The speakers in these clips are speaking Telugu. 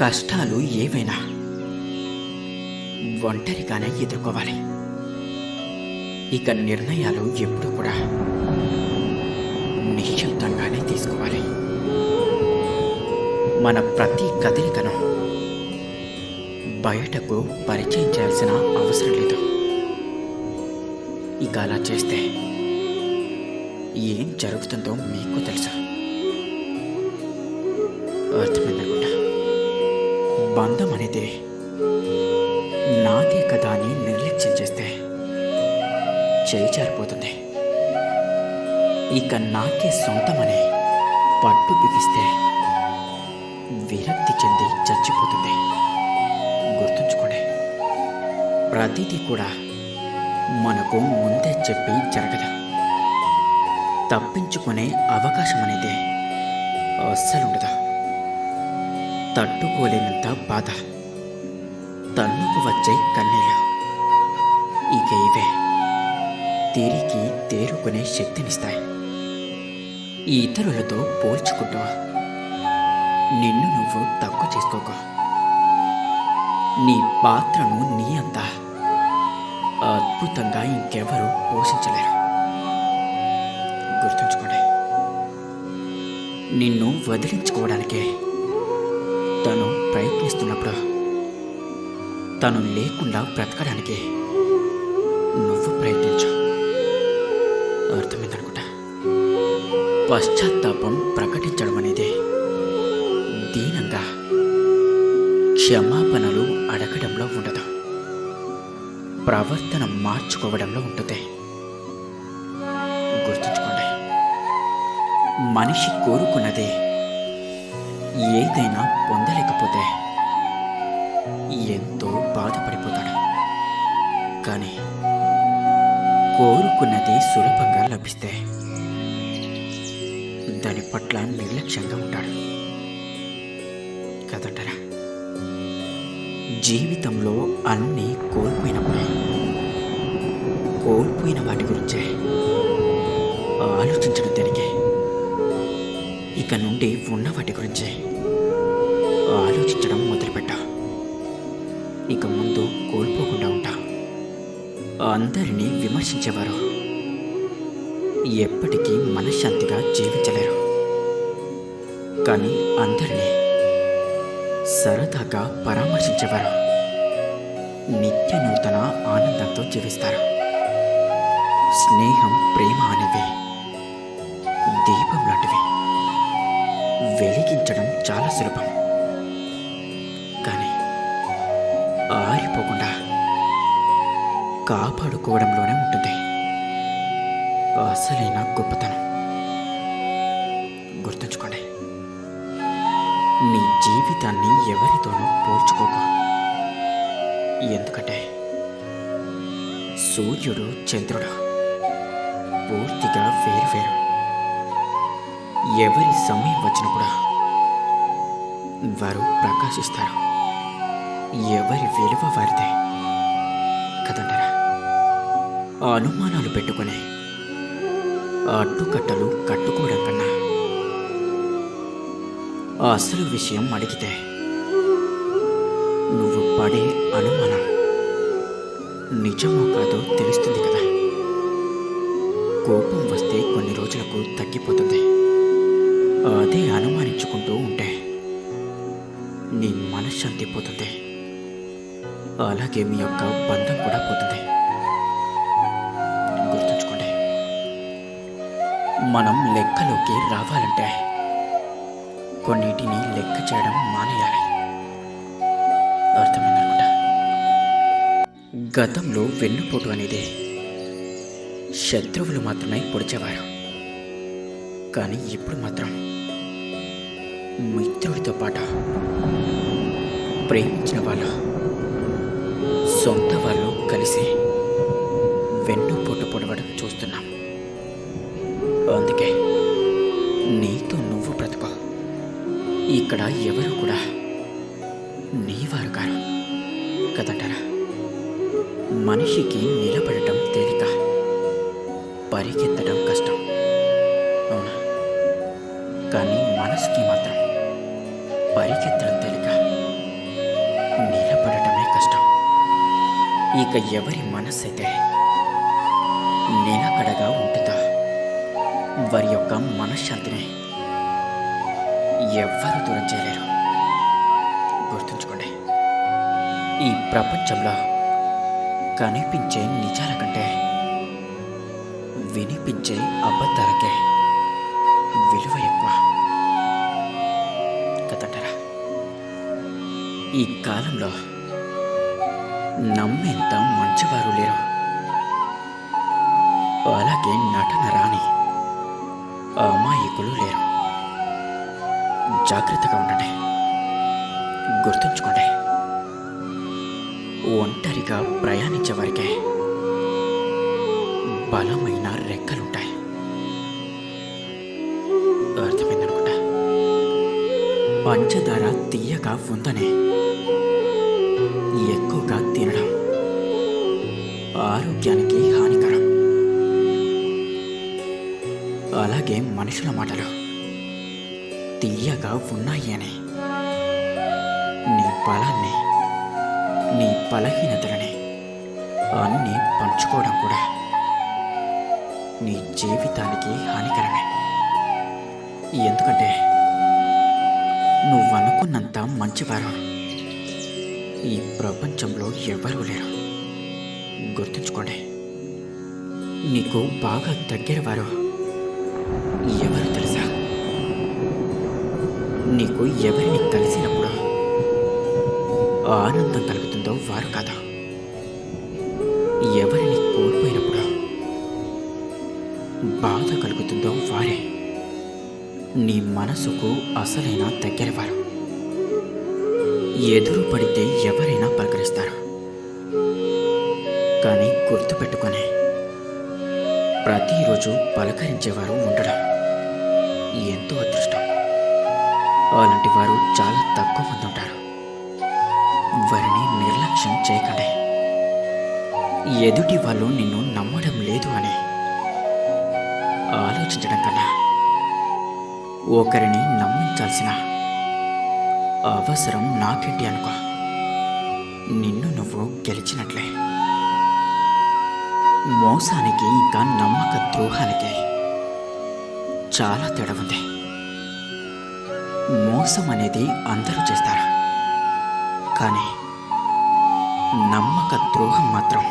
కష్టాలు ఏవైనా ఒంటరిగానే ఎదుర్కోవాలి. ఇక నిర్ణయాలు ఎప్పుడు కూడా నిశ్శబ్దంగానే తీసుకోవాలి. మన ప్రతి కదలికను బయటకు పరిచయం చేయాల్సిన అవసరం లేదు. ఇక అలా చేస్తే ఏం జరుగుతుందో మీకు తెలుసు? అర్థమైందనుకుంటా బంధం అనేది నాదే కదా అని నిర్లక్ష్యం చేస్తే చేయి జారిపోతుంది ఇక నాకే సొంతమని పట్టు బిగిస్తే విరక్తి చెంది చచ్చిపోతుంది. గుర్తుంచుకోండి ప్రతిదీ కూడా మనకు ముందే చెప్పి జరగదు. తప్పించుకునే అవకాశం అనేది అస్సలుండదా. తట్టుకోలేనంత బాధ. తన్నుకు వచ్చే కన్నీళ్ళు ఇక ఇవే. తిరిగి తేరుకునే శక్తినిస్తాయి. ఇతరులతో పోల్చుకుంటూ నిన్ను నువ్వు తక్కువ చేసుకోకు. నీ పాత్రను నీ అంత. అద్భుతంగా ఇంకెవరూ పోషించలేరు. గుర్తుంచుకోండి. నిన్ను వదిలించుకోవడానికే ప్రయత్నిస్తున్నప్పుడు తను లేకుండా బ్రతకడానికి నువ్వు ప్రయత్నించు. అర్థమైందనుకుంటా? పశ్చాత్తాపం ప్రకటించడం అనేది దీనంగా క్షమాపణలు అడగడంలో ఉండదు. ప్రవర్తన మార్చుకోవడంలో ఉంటుంది. గుర్తుంచుకోండి మనిషి కోరుకున్నదే ఏదైనా పొందలేకపోతే ఎంతో బాధపడిపోతాడు. కానీ కోరుకున్నది సులభంగా లభిస్తే దాని పట్ల నిర్లక్ష్యంగా ఉంటాడు. కదంటారా? జీవితంలో అన్నీ కోల్పోయినప్పుడే కోల్పోయిన వాటి గురించే ఆలోచించడం దానికి ఇక నుండి ఉన్న వాటి గురించే ఆలోచించడం మొదలుపెట్టా ఇక ముందు కోల్పోకుండా ఉంటా. అందరినీ విమర్శించేవారు. ఎప్పటికీ మనశ్శాంతిగా జీవించలేరు. కానీ అందరినీ సరదాగా పరామర్శించేవారు. నిత్య నూతన ఆనందంతో జీవిస్తారు. స్నేహం ప్రేమ అనేవి దీపం లాంటివి. వెలిగించడం చాలా సులభం. పడుకోవడంలోనే ఉంటుంది. అసలైన గొప్పతనం. గుర్తుంచుకోండి నీ జీవితాన్ని ఎవరితోనూ పోల్చుకోకు. ఎందుకంటే సూర్యుడు చంద్రుడు. పూర్తిగా వేరువేరు ఎవరి సమయం వచ్చినప్పుడు వారు ప్రకాశిస్తారు. ఎవరి విలువ వారిదే. కదంటారా? ఆ అనుమానాలు పెట్టుకుని అడ్డుకట్టలు కట్టుకోవడం కన్నా ఆ అసలు విషయం అడిగితే నువ్వు పడే అనుమానం నిజమో కాదో తెలుస్తుంది కదా. కోపం వస్తే కొన్ని రోజులకు తగ్గిపోతుంది. అదే అనుమానించుకుంటూ ఉంటే నీ మనశ్శాంతి పోతుంది. అలాగే మీ యొక్క బంధం కూడా పోతుంది. మనం లెక్కలోకి రావాలంటే కొన్నిటిని లెక్క చేయడం మానేయాలి. అర్థమైందనుకుంటా? గతంలో వెన్నుపోటు అనేది శత్రువులు మాత్రమే పొడిచేవారు. కానీ ఇప్పుడు మాత్రం మిత్రుడితో పాటు ప్రేమించిన వాళ్ళు సొంత వాళ్ళు కలిసి వెన్నుపోటు పొడవడం చూస్తున్నాం. అందుకే నీతో నువ్వు బ్రతుకో. ఇక్కడ ఎవరు కూడా నీవారు కారు. కదంటారా? మనిషికి నిలబడటం తేలిక పరిగెత్తడం కష్టం. అవునా? కానీ మనసుకి మాత్రం పరిగెత్తడం తేలిక నిలబడటమే కష్టం. ఇక ఎవరి మనస్సు అయితే నిలకడగా ఉంటుందా వారి యొక్క మనశ్శాంతిని ఎవ్వరూ దూరం చేయలేరు. గుర్తుంచుకోండి ఈ ప్రపంచంలో కనిపించే నిజాల కంటే వినిపించే అబద్ధాలకే విలువ ఎక్కువ. కదంటారా? ఈ కాలంలో నమ్మేంత మంచివారు లేరు. అలాగే నటన రాణి ఆ అమాయకులు లేరు. జాగ్రత్తగా ఉండండి. గుర్తుంచుకోండి. ఒంటరిగా ప్రయాణించే వారికే బలమైన రెక్కలుంటాయి. అర్థమైందనుకుంటా? పంచదార తీయగా ఉందని ఎక్కువగా తినడం ఆరోగ్యానికి హాని అలాగే మనుషుల మాటలు. తీయగా ఉన్నాయి అని నీ బలాన్ని నీ బలహీనతలని అన్నీ పంచుకోవడం కూడా నీ జీవితానికి హానికరమే. ఎందుకంటే నువ్వు అనుకున్నంత మంచివారు ఈ ప్రపంచంలో ఎవరూ లేరు. గుర్తుంచుకోండి నీకు బాగా దగ్గర వారు ఎవరు తెలుసా? నీకు ఎవరిని కలిసినప్పుడు ఆనందం కలుగుతుందో వారు కదా? ఎవరిని కోల్పోయినప్పుడు బాధ కలుగుతుందో వారే. నీ మనసుకు అసలైన దగ్గరవారు ఎదురు పడితే ఎవరైనా పలకరిస్తారు. కానీ గుర్తుపెట్టుకునే. ప్రతిరోజు పలకరించేవారు ఉండడం ఎంతో అదృష్టం. అలాంటి వారు చాలా తక్కువ మంది ఉంటారు. వారిని నిర్లక్ష్యం చేయకండి. ఎదుటి వాళ్ళు నిన్ను నమ్మడం లేదు అని ఆలోచించడం కన్నా ఒకరిని నమ్మించాల్సిన అవసరం నాకేంటి అనుకో. నిన్ను నువ్వు గెలిచినట్లే. మోసానికి ఇంకా నమ్మక ద్రోహానికి. చాలా తేడా ఉంది. మోసం అనేది అందరూ చేస్తారు. కానీ నమ్మక ద్రోహం మాత్రం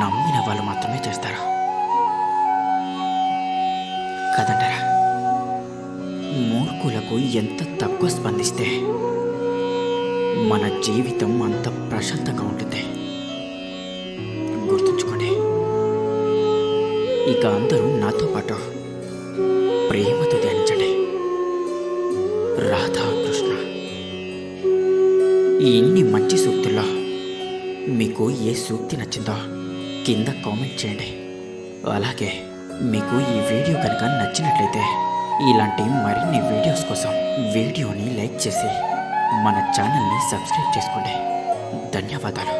నమ్మిన వాళ్ళు మాత్రమే చేస్తారు. కదంటారా? మూర్ఖులకు ఎంత తక్కువ స్పందిస్తే మన జీవితం అంత ప్రశాంతంగా ఉంటుంది. ఇక అందరూ నాతో పాటు ప్రేమతో ధ్యానించండి. రాధాకృష్ణ ఎన్ని మంచి సూక్తుల్లో మీకు ఏ సూక్తి నచ్చిందో కింద కామెంట్ చేయండి. అలాగే మీకు ఈ వీడియో కనుక నచ్చినట్లయితే ఇలాంటి మరిన్ని వీడియోస్ కోసం వీడియోని లైక్ చేసి మన ఛానల్ని సబ్స్క్రైబ్ చేసుకోండి. ధన్యవాదాలు.